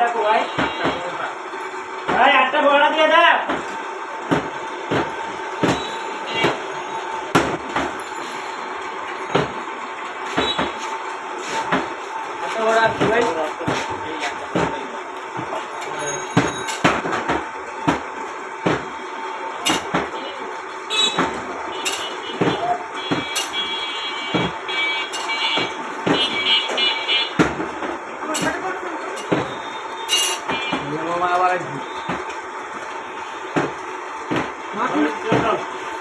দেখো ভাই ভাই একটা বড়া দিয়ে দাও একটা ভাই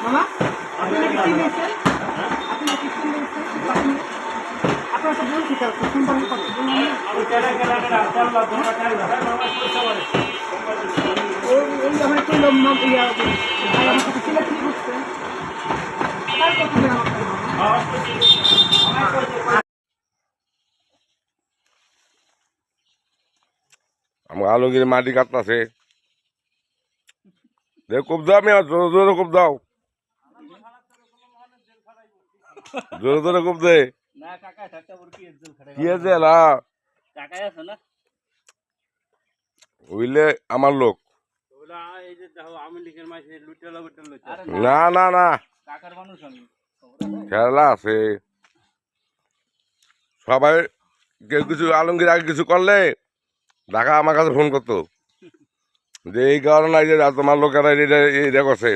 মামা? আপনি নাকি আপনি নাকি সিম আপনার তো বলছি ইয়া ভাই আমার সাথে করছে তার কথা আমার আমার আলমগীর মাটি কাটতেছে। দেখ খুব দাও আমি জোরে জোরে খুব দাও। জোরে জোরে খুব দে। কি আছে বুঝলে আমার লোক। না। না না খেলা আছে। সবাই কেউ কিছু আলমগীর আগে কিছু করলে ঢাকা আমার কাছে ফোন করতো। যে এই কারণে যে তোমার লোকেরা এটা এটা করছে।